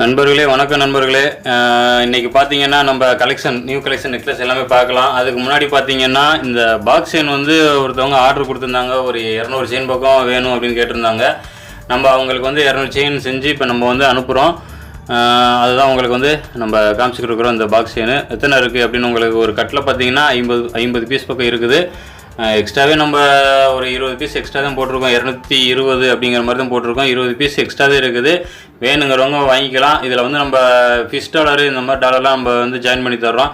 நண்பர்களே வணக்கம் நண்பர்களே. இன்றைக்கி பார்த்தீங்கன்னா நம்ம கலெக்ஷன் நியூ கலெக்ஷன் நெக்லஸ் எல்லாமே பார்க்கலாம். அதுக்கு முன்னாடி பார்த்தீங்கன்னா இந்த பாக்ஸ் செயின் வந்து ஒருத்தவங்க ஆர்டர் கொடுத்துருந்தாங்க. ஒரு இரநூறு செயின் பக்கம் வேணும் அப்படின்னு கேட்டிருந்தாங்க. நம்ம அவங்களுக்கு வந்து இரநூறு செயின் செஞ்சு இப்போ நம்ம வந்து அனுப்புகிறோம் அதுதான் உங்களுக்கு வந்து நம்ம காமிச்சிக்கிட்டு இருக்கிறோம் இந்த பாக்ஸ் செயின் எத்தனை இருக்குது அப்படின்னு உங்களுக்கு ஒரு கட்டில் பார்த்தீங்கன்னா ஐம்பது ஐம்பது பீஸ் பக்கம் இருக்குது. எக்ஸ்ட்ராவே நம்ம ஒரு இருபது பீஸ் எக்ஸ்ட்ரா தான் போட்டிருக்கோம். இரநூத்தி இருபது அப்படிங்கிற மாதிரி தான் போட்டிருக்கோம். இருபது பீஸ் எக்ஸ்ட்ராவே இருக்குது. வேணுங்கிறவங்க வாங்கிக்கலாம். இதில் வந்து நம்ம ஃபிஷ் டாலரு இந்த மாதிரி டாலர்லாம் நம்ம வந்து ஜாயின் பண்ணி தர்றோம்.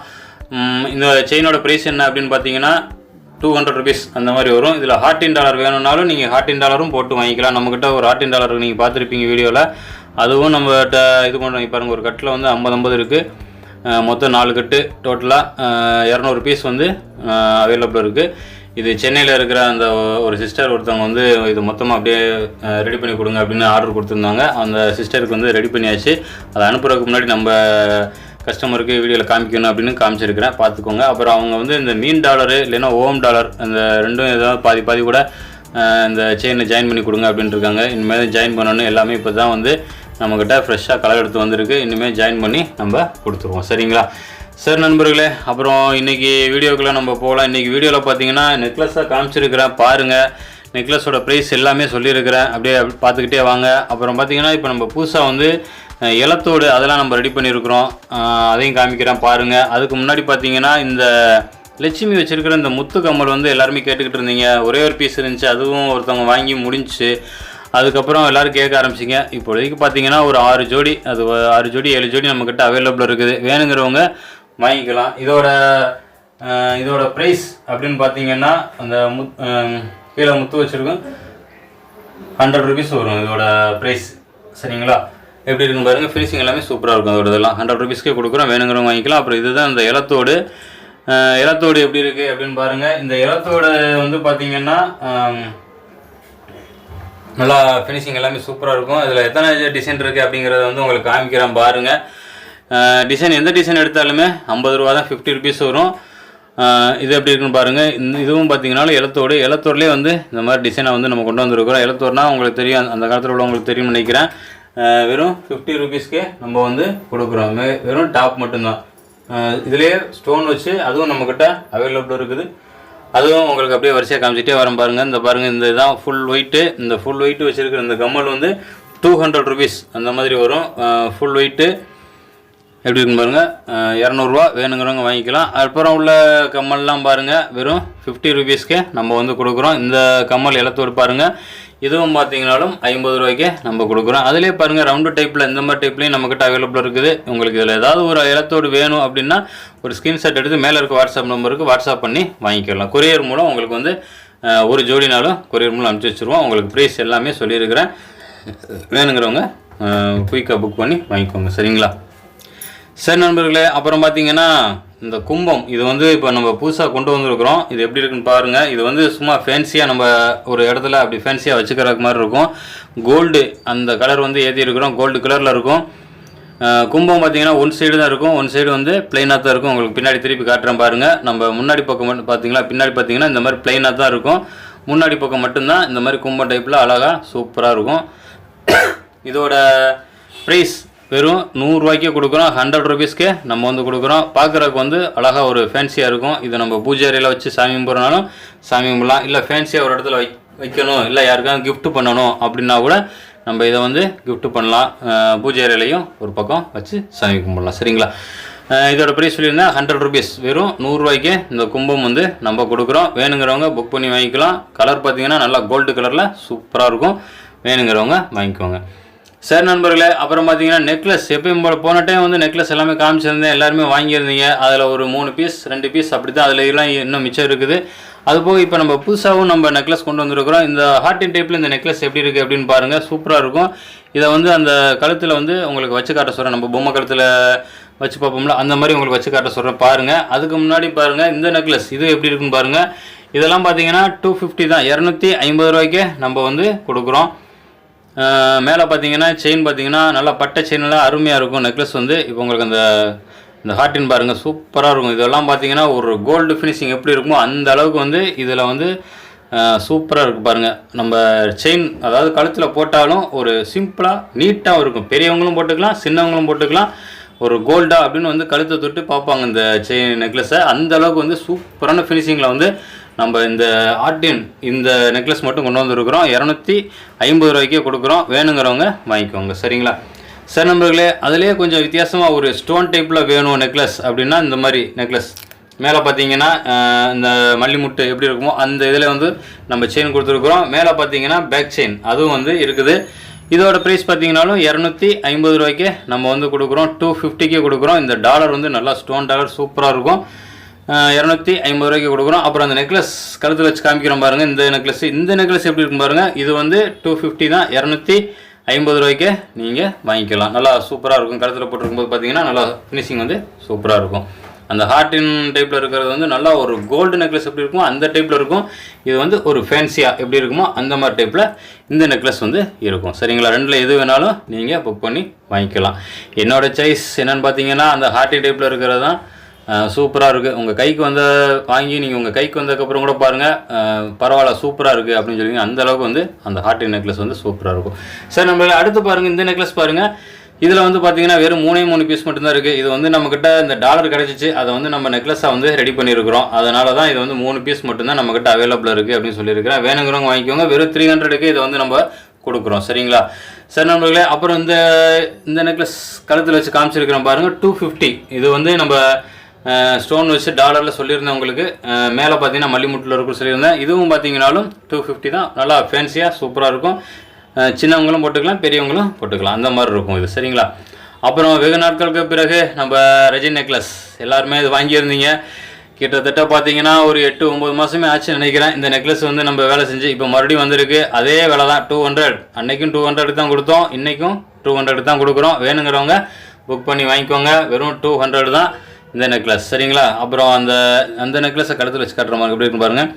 இந்த செயினோட ப்ரைஸ் என்ன அப்படின்னு பார்த்தீங்கன்னா டூ ஹண்ட்ரட் ருபீஸ் அந்த மாதிரி வரும். இதில் ஹார்டின் டாலர் வேணும்னாலும் நீங்கள் ஹார்டின் டாலரும் போட்டு வாங்கிக்கலாம். நம்மக்கிட்ட ஒரு ஹார்டின் டாலர் நீங்கள் பார்த்துருப்பீங்க வீடியோவில் அதுவும் நம்மகிட்ட இது பண்ணுறோம் பாருங்கள் ஒரு கட்டில் வந்து ஐம்பது ஐம்பது இருக்குது மொத்தம் நாலு கட்டு. டோட்டலாக இரநூறு பீஸ் வந்து அவைலபிள் இருக்குது இது சென்னையில் இருக்கிற அந்த ஒரு சிஸ்டர் ஒருத்தவங்க வந்து இது மொத்தமாக அப்படியே ரெடி பண்ணி கொடுங்க அப்படின்னு ஆர்டர் கொடுத்துருந்தாங்க. அந்த சிஸ்டருக்கு வந்து ரெடி பண்ணியாச்சு. அதை அனுப்புறதுக்கு முன்னாடி நம்ம கஸ்டமருக்கு வீடியோவில் காமிக்கணும் அப்படின்னு காமிச்சிருக்கிறேன். பார்த்துக்கோங்க. அப்புறம் அவங்க வந்து இந்த மீன் டாலரு இல்லைன்னா ஓம் டாலர் இந்த ரெண்டும் ஏதாவது பாதி பாதி கூட இந்த செயினை ஜாயின் பண்ணி கொடுங்க அப்படின்ட்டு இருக்காங்க இனிமேல் ஜாயின் பண்ணணும் எல்லாமே இப்போ தான் வந்து நம்மக்கிட்ட ஃப்ரெஷ்ஷாக கலர் எடுத்து வந்திருக்கு. இனிமேல் ஜாயின் பண்ணி நம்ம கொடுத்துருவோம். சரிங்களா? சரி நண்பர்களே அப்புறம் இன்னைக்கு வீடியோக்குள்ளே நம்ம போகலாம். இன்னைக்கு வீடியோவில் பார்த்தீங்கன்னா நெக்லஸாக காமிச்சிருக்கிறேன் பாருங்கள் நெக்லஸோட ப்ரைஸ் எல்லாமே சொல்லியிருக்கிறேன். அப்படியே பார்த்துக்கிட்டே வாங்க. அப்புறம் பார்த்தீங்கன்னா இப்போ நம்ம புதுசாக வந்து இலத்தோடு அதெல்லாம் நம்ம ரெடி பண்ணியிருக்கிறோம். அதையும் காமிக்கிறேன் பாருங்கள் அதுக்கு முன்னாடி பார்த்தீங்கன்னா இந்த லட்சுமி வச்சுருக்கிற இந்த முத்து கம்மல் வந்து எல்லாருமே கேட்டுக்கிட்டு இருந்தீங்க. ஒரே ஒரு பீஸ் இருந்துச்சு அதுவும் ஒருத்தவங்க வாங்கி முடிஞ்சிச்சு. அதுக்கப்புறம் எல்லோரும் கேட்க ஆரம்பிச்சிங்க. இப்போதைக்கு பார்த்தீங்கன்னா ஒரு ஆறு ஜோடி அது ஆறு ஜோடி ஏழு ஜோடி நம்மக்கிட்ட அவைலபிள் இருக்குது. வேணுங்கிறவங்க வாங்கிக்கலாம். இதோட இதோட ப்ரைஸ் அப்படின்னு பார்த்தீங்கன்னா அந்த முத் கீழே முத்து வச்சுருக்கும். ஹண்ட்ரட் ருபீஸ் வரும் இதோட ப்ரைஸ் சரிங்களா? எப்படி இருக்குன்னு பாருங்கள் ஃபினிஷிங் எல்லாமே சூப்பராக இருக்கும் அதோட இதெல்லாம். ஹண்ட்ரட் ருபீஸ்க்கே கொடுக்குறோம். வேணுங்கிறவங்க வாங்கிக்கலாம். அப்புறம் இதுதான் இந்த இலத்தோடு. இலத்தோடு எப்படி இருக்குது அப்படின்னு பாருங்கள் இந்த இலத்தோடு வந்து பார்த்தீங்கன்னா நல்லா ஃபினிஷிங் எல்லாமே சூப்பராக இருக்கும். இதில் எத்தனை டிசைன் இருக்குது அப்படிங்கிறத வந்து உங்களுக்கு காமிக்கிறேன் பாருங்கள் டிசைன் எந்த டிசைன் எடுத்தாலுமே ஐம்பது ரூபா தான் ஃபிஃப்டி ருபீஸ் வரும். இது எப்படி இருக்குன்னு பாருங்கள் இந்த இதுவும் பார்த்தீங்கன்னாலும் இலத்தோடு இலத்தோர்லேயே வந்து இந்த மாதிரி டிசைனை வந்து நம்ம கொண்டு வந்திருக்கிறோம். இலத்தோர்னால் உங்களுக்கு தெரியும் அந்த காலத்தில் உள்ளவங்களுக்கு தெரியும்னு நினைக்கிறேன். வெறும் ஃபிஃப்டி ருபீஸ்க்கே நம்ம வந்து கொடுக்குறோம். மே- வெறும் டாப் மட்டும்தான். இதுலேயே ஸ்டோன் வச்சு அதுவும் நம்மக்கிட்ட அவைலபிள் இருக்குது. அதுவும் உங்களுக்கு அப்படியே வரிசையாக காமிச்சிட்டே வரேன் பாருங்கள் இந்த பாருங்கள் இந்த இதான் ஃபுல் ஒயிட்டு இந்த ஃபுல் ஒயிட்டு வச்சுருக்கிற இந்த கம்மல் வந்து டூ ஹண்ட்ரட் ருபீஸ் அந்த மாதிரி வரும். ஃபுல் ஒயிட்டு எப்படி இருக்குன்னு பாருங்கள் இரநூறுவா வேணுங்கிறவங்க வாங்கிக்கலாம். அப்புறம் உள்ள கம்மல்லாம் பாருங்கள் வெறும் ஃபிஃப்டி ருபீஸ்க்கே நம்ம வந்து கொடுக்குறோம். இந்த கம்மல் இலத்தோடு பாருங்கள் இதுவும் பார்த்தீங்கனாலும் ஐம்பது ரூபாய்க்கே நம்ம கொடுக்குறோம். அதிலே பாருங்கள் ரவுண்டு டைப்பில் இந்த மாதிரி டைப்லேயும் நம்மக்கிட்ட அவைலபிள் இருக்குது. உங்களுக்கு இதில் ஏதாவது ஒரு இலத்தோடு வேணும் அப்படின்னா ஒரு ஸ்க்ரீன்ஷாட் எடுத்து மேலே இருக்க வாட்ஸ்அப் நம்பருக்கு வாட்ஸ்அப் பண்ணி வாங்கிக்கலாம். கொரியர் மூலம் உங்களுக்கு வந்து ஒரு ஜோடினாலும் கொரியர் மூலம் அனுப்பிச்சி வச்சுருவோம். உங்களுக்கு ப்ரைஸ் எல்லாமே சொல்லியிருக்கிறேன். வேணுங்கிறவங்க குயிக்காக புக் பண்ணி வாங்கிக்கோங்க. சரிங்களா? சரி நண்பர்களே அப்புறம் பார்த்தீங்கன்னா இந்த கும்பம் இது வந்து இப்போ நம்ம புதுசாக கொண்டு வந்திருக்கிறோம். இது எப்படி இருக்குன்னு பாருங்கள் இது வந்து சும்மா ஃபேன்சியாக நம்ம ஒரு இடத்துல அப்படி ஃபேன்சியாக வச்சுக்கிறக்கு மாதிரி இருக்கும். கோல்டு அந்த கலர் வந்து ஏற்றி இருக்கிறோம். கோல்டு கலரில் இருக்கும். கும்பம் பார்த்தீங்கன்னா ஒன் சைடு தான் இருக்கும். ஒன் சைடு வந்து பிளைனாக தான் இருக்கும். உங்களுக்கு பின்னாடி திருப்பி காட்டுறேன் பாருங்கள் நம்ம முன்னாடி பக்கம் மட்டும் பார்த்தீங்களா பின்னாடி பார்த்தீங்கன்னா இந்த மாதிரி பிளைனாக தான் இருக்கும். முன்னாடி பக்கம் மட்டும்தான் இந்த மாதிரி கும்பம் டைப்பில் அழகாக சூப்பராக இருக்கும். இதோட ப்ரைஸ் வெறும் நூறுரூவாய்க்கே கொடுக்குறோம் ஹண்ட்ரட் ருபீஸ்க்கு நம்ம வந்து கொடுக்குறோம். பார்க்குறதுக்கு வந்து அழகாக ஒரு ஃபேன்சியாக இருக்கும். இதை நம்ம பூஜை அறையில் வச்சு சாமி கும்பிட்றனாலும் சாமி கும்பிடலாம். இல்லை ஃபேன்சியாக ஒரு இடத்துல வை வைக்கணும். இல்லை யாருக்காவது கிஃப்ட் பண்ணணும் அப்படின்னா கூட நம்ம இதை வந்து கிஃப்ட் பண்ணலாம். பூஜை அறையிலையும் ஒரு பக்கம் வச்சு சாமி கும்பிடலாம். சரிங்களா? இதோட ப்ரைஸ் சொல்லியிருந்தேன் ஹண்ட்ரட் ருபீஸ் வெறும் நூறுரூவாய்க்கு இந்த கும்பம் வந்து நம்ம கொடுக்குறோம். வேணுங்கிறவங்க புக் பண்ணி வாங்கிக்கலாம். கலர் பார்த்தீங்கன்னா நல்லா கோல்டு கலரில் சூப்பராக இருக்கும். வேணுங்கிறவங்க வாங்கிக்கோங்க. சரி நண்பர்களே அப்புறம் பார்த்தீங்கன்னா நெக்லஸ் எப்பயும் போல போன டைம் வந்து நெக்லஸ் எல்லாமே காமிச்சிருந்தேன். எல்லாருமே வாங்கியிருந்தீங்க. அதில் ஒரு மூணு பீஸ் ரெண்டு பீஸ் அப்படி தான் அதில் எல்லாம் இன்னும் மிச்சம் இருக்குது. அது போக இப்போ நம்ம புதுசாகவும் நம்ம நெக்லஸ் கொண்டு வந்திருக்கிறோம். இந்த ஹார்டின் டைப்பில் இந்த நெக்லஸ் எப்படி இருக்குது அப்படின்னு பாருங்கள் சூப்பராக இருக்கும். இதை வந்து அந்த கழுத்தில் வந்து உங்களுக்கு வச்சு காட்ட சொல்கிறேன் நம்ம பொம்மை கழுத்தில் வச்சு பார்ப்போம்ல அந்த மாதிரி உங்களுக்கு வச்சு காட்ட சொல்கிறேன் பாருங்கள் அதுக்கு முன்னாடி பாருங்கள் இந்த நெக்லஸ் இது எப்படி இருக்குன்னு பாருங்கள் இதெல்லாம் பார்த்தீங்கன்னா டூ ஃபிஃப்டி தான். இரநூத்தி ஐம்பது ரூபாய்க்கே நம்ம வந்து கொடுக்குறோம். மேலே பார்த்தீங்கன்னா செயின் பார்த்தீங்கன்னா நல்லா பட்டை செயின்லாம் அருமையாக இருக்கும். நெக்லஸ் வந்து இப்போ உங்களுக்கு அந்த இந்த ஹார்டின் பாருங்கள் சூப்பராக இருக்கும். இதெல்லாம் பார்த்தீங்கன்னா ஒரு கோல்டு ஃபினிஷிங் எப்படி இருக்குமோ அந்த அளவுக்கு வந்து இதில் வந்து சூப்பராக இருக்குது பாருங்கள் நம்ம செயின் அதாவது கழுத்தில் போட்டாலும் ஒரு சிம்பிளாக நீட்டாக இருக்கும். பெரியவங்களும் போட்டுக்கலாம் சின்னவங்களும் போட்டுக்கலாம். ஒரு கோல்டா அப்படின்னு வந்து கழுத்தை தொட்டு பார்ப்பாங்க இந்த செயின் நெக்லஸை அந்த அளவுக்கு வந்து சூப்பரான ஃபினிஷிங்கில் வந்து நம்ம இந்த ஆர்டின் இந்த நெக்லஸ் மட்டும் கொண்டு வந்துருக்குறோம். இரநூத்தி ஐம்பது ரூபாய்க்கே கொடுக்குறோம். வேணுங்கிறவங்க வாங்கிக்கோங்க. சரிங்களா? சார் நம்பர்களே அதுலேயே கொஞ்சம் வித்தியாசமாக ஒரு ஸ்டோன் டைப்பில் வேணும் நெக்லஸ் அப்படின்னா இந்த மாதிரி நெக்லஸ் மேலே பார்த்தீங்கன்னா இந்த மல்லிமுட்டு எப்படி இருக்குமோ அந்த இதில் வந்து நம்ம செயின் கொடுத்துருக்குறோம். மேலே பார்த்தீங்கன்னா பேக் செயின் அதுவும் வந்து இருக்குது. இதோட ப்ரைஸ் பார்த்தீங்கன்னாலும் இரநூத்தி ஐம்பது ரூபாய்க்கு நம்ம வந்து கொடுக்குறோம். டூ ஃபிஃப்டிக்கே கொடுக்குறோம். இந்த டாலர் வந்து நல்லா ஸ்டோன் டாலர் சூப்பராக இருக்கும். இரநூத்தி ஐம்பது ரூபாய்க்கு கொடுக்குறோம். அப்புறம் அந்த நெக்லஸ் கழுத்தில் வச்சு காமிக்கிறோம் பாருங்கள் இந்த நெக்லஸ் இந்த நெக்லஸ் எப்படி இருக்கும் பாருங்கள் இது வந்து டூ ஃபிஃப்டி தான். இரநூத்தி ஐம்பது ரூபாய்க்கு நீங்கள் வாங்கிக்கலாம். நல்லா சூப்பராக இருக்கும். கழுத்தில் போட்டிருக்கும்போது பார்த்தீங்கன்னா நல்லா ஃபினிஷிங் வந்து சூப்பராக இருக்கும். அந்த ஹார்டின் டைப்பில் இருக்கிறது வந்து நல்லா ஒரு கோல்டு நெக்லஸ் எப்படி இருக்குமோ அந்த டைப்பில் இருக்கும். இது வந்து ஒரு ஃபேன்சியாக எப்படி இருக்குமோ அந்த மாதிரி டைப்பில் இந்த நெக்லஸ் வந்து இருக்கும். சரிங்களா? ரெண்டில் எது வேணாலும் நீங்கள் புக் பண்ணி வாங்கிக்கலாம். என்னோட சாய்ஸ் என்னன்னு பார்த்தீங்கன்னா அந்த ஹார்டின் டைப்பில் இருக்கிறது தான். சூப்பராக இருக்குது உங்கள் கைக்கு வந்த வாங்கி நீங்கள் உங்கள் கைக்கு வந்ததுக்கப்புறம் கூட பாருங்கள் பரவாயில்ல சூப்பராக இருக்குது அப்படின்னு சொல்லுவீங்க. அந்த அளவுக்கு வந்து அந்த ஹார்டின் நெக்லஸ் வந்து சூப்பராக இருக்கும். சார் நம்ம அடுத்து பாருங்கள் இந்த நெக்லஸ் பாருங்கள் இதில் வந்து பார்த்தீங்கன்னா வெறும் மூணே மூணு பீஸ் மட்டும்தான் இருக்குது இது வந்து நம்மக்கிட்ட இந்த டாலர் கிடச்சிச்சு. அதை வந்து நம்ம நெக்லஸாக வந்து ரெடி பண்ணியிருக்கிறோம் அதனால தான் இது வந்து மூணு பீஸ் மட்டும்தான் நம்மக்கிட்ட அவைலபிள் இருக்குது அப்படின்னு சொல்லியிருக்கிறேன். வேணுங்கிறவங்க வாங்கிக்கோங்க. வெறும் த்ரீ ஹண்ட்ரடுக்கு இதை வந்து நம்ம கொடுக்குறோம். சரிங்களா? சரி நண்பர்களே அப்புறம் இந்த இந்த நெக்லஸ் கழுத்தில் வச்சு காமிச்சிருக்கிறோம் பாருங்கள் டூ ஃபிஃப்டி இது வந்து நம்ம ஸ்டோன் வச்சு டாலரில் சொல்லியிருந்தேன் உங்களுக்கு. மேலே பார்த்தீங்கன்னா மல்லிமுட்டில் இருக்கும் சொல்லியிருந்தேன். இதுவும் பார்த்தீங்கனாலும் டூ ஃபிஃப்டி தான். நல்லா ஃபேன்சியாக சூப்பராக இருக்கும். சின்னவங்களும் போட்டுக்கலாம் பெரியவங்களும் போட்டுக்கலாம். அந்த மாதிரி இருக்கும் இது. சரிங்களா? அப்புறம் வெகு நாட்களுக்கு பிறகு நம்ம ரஜினி நெக்லஸ் எல்லாருமே இது வாங்கியிருந்தீங்க. கிட்டத்தட்ட பார்த்தீங்கன்னா ஒரு எட்டு ஒம்பது மாதமே ஆச்சு நினைக்கிறேன். இந்த நெக்லஸ் வந்து நம்ம வேலை செஞ்சு இப்போ மறுபடியும் வந்திருக்கு. அதே விலை தான் டூ ஹண்ட்ரட் அன்றைக்கும் டூ ஹண்ட்ரட் தான் கொடுத்தோம். இன்றைக்கும் டூ ஹண்ட்ரட் தான் கொடுக்குறோம். வேணுங்கிறவங்க புக் பண்ணி வாங்கிக்கோங்க. வெறும் டூ ஹண்ட்ரட் தான். இந்த நெக்லஸ் சரிங்களா? அப்புறம் அந்த அந்த நெக்லஸை கழுத்தில் வச்சு காட்டுற மாதிரி எப்படி இருக்குன்னு பாருங்கள்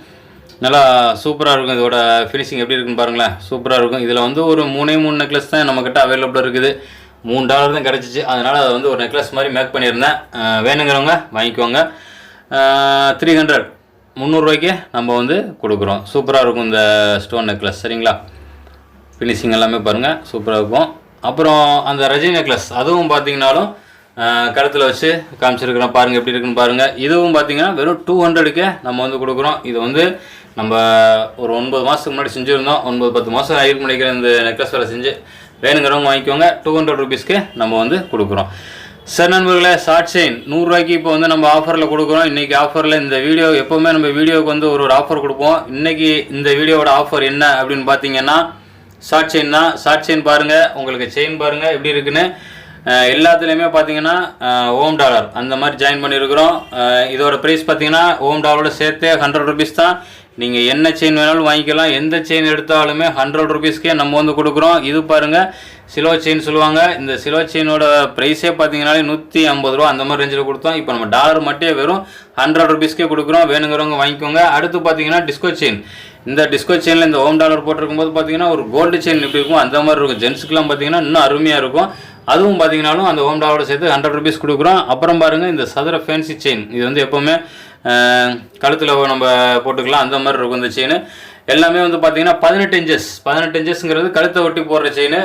நல்லா சூப்பராக இருக்கும் இதோட ஃபினிஷிங் எப்படி இருக்குன்னு பாருங்களேன். சூப்பராக இருக்கும். இதில் வந்து ஒரு மூணே மூணு நெக்லஸ் தான் நம்மக்கிட்ட அவைலபிளாக இருக்குது. மூணு டாலர் தான் கிடச்சிச்சு. அதனால் அதை வந்து ஒரு நெக்லஸ் மாதிரி மேக் பண்ணியிருந்தேன். வேணுங்கிறவங்க வாங்கிக்கோங்க. த்ரீ ஹண்ட்ரட் முந்நூறுரூவாய்க்கு நம்ம வந்து கொடுக்குறோம். சூப்பராக இருக்கும் இந்த ஸ்டோன் நெக்லஸ் சரிங்களா? ஃபினிஷிங் எல்லாமே பாருங்கள் சூப்பராக இருக்கும். அப்புறம் அந்த ரஜினி நெக்லஸ் அதுவும் பார்த்தீங்கன்னாலும் கழுத்தில் வச்சு காமிச்சிருக்கிறோம். பாருங்கள் எப்படி இருக்குன்னு பாருங்கள் இதுவும் பார்த்தீங்கன்னா வெறும் டூ ஹண்ட்ரடுக்கே நம்ம வந்து கொடுக்குறோம். இது வந்து நம்ம ஒரு ஒன்பது மாதத்துக்கு முன்னாடி செஞ்சுருந்தோம். ஒன்பது பத்து மாதம் ஆயிரம் நினைக்கிற இந்த நெக்லஸ் வேலை செஞ்சு வேணுங்கிறவங்க வாங்கிக்கோங்க. டூ ஹண்ட்ரட் ருபீஸ்க்கு நம்ம வந்து கொடுக்குறோம். சார் நண்பர்களே ஷார்ட் செயின் நூறுரூவாய்க்கு இப்போ வந்து நம்ம ஆஃபரில் கொடுக்குறோம். இன்றைக்கி ஆஃபரில் இந்த வீடியோ எப்போவுமே நம்ம வீடியோவுக்கு வந்து ஒரு ஒரு ஆஃபர் கொடுப்போம். இன்றைக்கி இந்த வீடியோவோட ஆஃபர் என்ன அப்படின்னு பார்த்தீங்கன்னா ஷார்ட் செயின் தான். ஷார்ட் செயின் பாருங்கள் உங்களுக்கு செயின் பாருங்கள் எப்படி இருக்குன்னு? எல்லாத்துலேயுமே பார்த்தீங்கன்னா ஓம் டாலர் அந்த மாதிரி ஜாயின் பண்ணியிருக்கிறோம் இதோட ப்ரைஸ் பார்த்தீங்கன்னா ஓம் டாலரோட சேர்த்தே ஹண்ட்ரட் ருபீஸ் தான். நீங்கள் என்ன செயின் வேணாலும் வாங்கிக்கலாம். எந்த செயின் எடுத்தாலுமே ஹண்ட்ரட் ருபீஸ்க்கே நம்ம வந்து கொடுக்குறோம். இது பாருங்கள் சிலோ செயின் சொல்லுவாங்க. இந்த சிலோ செயினோட ப்ரைஸே பார்த்தீங்கன்னாலே நூற்றி ஐம்பது ரூபா அந்த மாதிரி ரேஞ்சில் கொடுத்தோம். இப்போ நம்ம டாலர் மட்டும் வெறும் ஹண்ட்ரட் ருபீஸ்க்கே கொடுக்குறோம். வேணுங்கிறவங்க வாங்கிக்கோங்க. அடுத்து பார்த்தீங்கன்னா டிஸ்கோ செயின் இந்த டிஸ்கோ செயினில் இந்த ஹோம் டாலர் போட்டிருக்கும் போது பார்த்தீங்கன்னா ஒரு கோல்டு செயின் எப்படி இருக்கும் அந்த மாதிரி இருக்கும். ஜென்ஸுக்குலாம் பார்த்தீங்கன்னா இன்னும் அருமையாக இருக்கும். அதுவும் பார்த்தீங்கனாலும் அந்த ஹோம் டாலரோட சேர்த்து ஹண்ட்ரட் ருபீஸ் கொடுக்குறோம். அப்புறம் பாருங்கள் இந்த சதுர ஃபேன்சி செயின் இது வந்து எப்போவுமே கழுத்தில் நம்ம போட்டுக்கலாம். அந்த மாதிரி இருக்கும் இந்த செயின் எல்லாமே வந்து பார்த்தீங்கன்னா பதினெட்டு இன்ச்சஸ் பதினெட்டு இன்ச்சஸ்ங்கிறது கழுத்தை ஒட்டி போடுற செயின்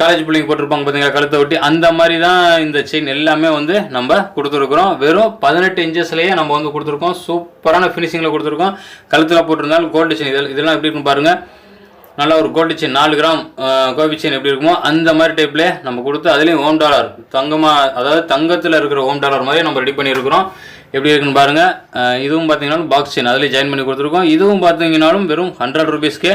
காலேஜ் பிள்ளைங்க போட்டிருப்பாங்க பார்த்தீங்களா கழுத்தை ஒட்டி. அந்த மாதிரி தான் இந்த செயின் எல்லாமே வந்து நம்ம கொடுத்துருக்குறோம். வெறும் பதினெட்டு இன்ச்சஸ்லேயே நம்ம வந்து கொடுத்துருக்கோம். சூப்பரான ஃபினிஷிங்கில் கொடுத்துருக்கோம். கழுத்தில் போட்டிருந்தாலும் கோல்டு செயின் இதெல்லாம் எப்படி இருக்குன்னு பாருங்கள் நல்லா ஒரு கோல்டு நாலு கிராம் கோபி செயின் எப்படி இருக்குமோ அந்த மாதிரி டைப்பில் நம்ம கொடுத்து அதுலேயும் ஓம் டாலர் தங்கமாக அதாவது தங்கத்தில் இருக்கிற ஓம் டாலர் மாதிரி நம்ம ரெடி பண்ணியிருக்கிறோம். எப்படி இருக்குன்னு பாருங்கள் இதுவும் பார்த்தீங்கன்னா பாக்ஸ் செயின் அதிலே ஜாயின் பண்ணி கொடுத்துருக்கோம். இதுவும் பார்த்தீங்கன்னாலும் வெறும் ஹண்ட்ரட் ருபீஸ்க்கு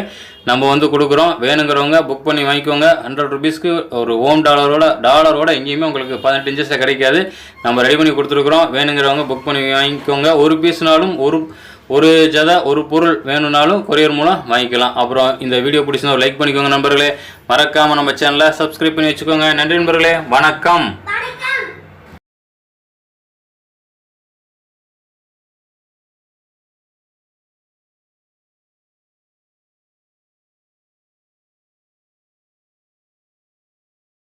நம்ம வந்து கொடுக்குறோம். வேணுங்கிறவங்க புக் பண்ணி வாங்கிக்கோங்க. ஹண்ட்ரட் ருபீஸ்க்கு ஒரு ஓம் டாலரோட டாலரோட எங்கேயுமே உங்களுக்கு பதினெட்டு இன்ச்சஸில் கிடைக்காது. நம்ம ரெடி பண்ணி கொடுத்துருக்குறோம். வேணுங்கிறவங்க புக் பண்ணி வாங்கிக்கோங்க. ஒரு பீஸ்னாலும் ஒரு ஒரு ஜதை ஒரு பொருள் வேணும்னாலும் கொரியர் மூலம் வாங்கிக்கலாம். அப்புறம் இந்த வீடியோ பிடிச்சிருந்தா லைக் பண்ணிக்கோங்க நண்பர்களே. மறக்காமல் நம்ம சேனலை சப்ஸ்கிரைப் பண்ணி வச்சுக்கோங்க. நன்றி நண்பர்களே. வணக்கம்.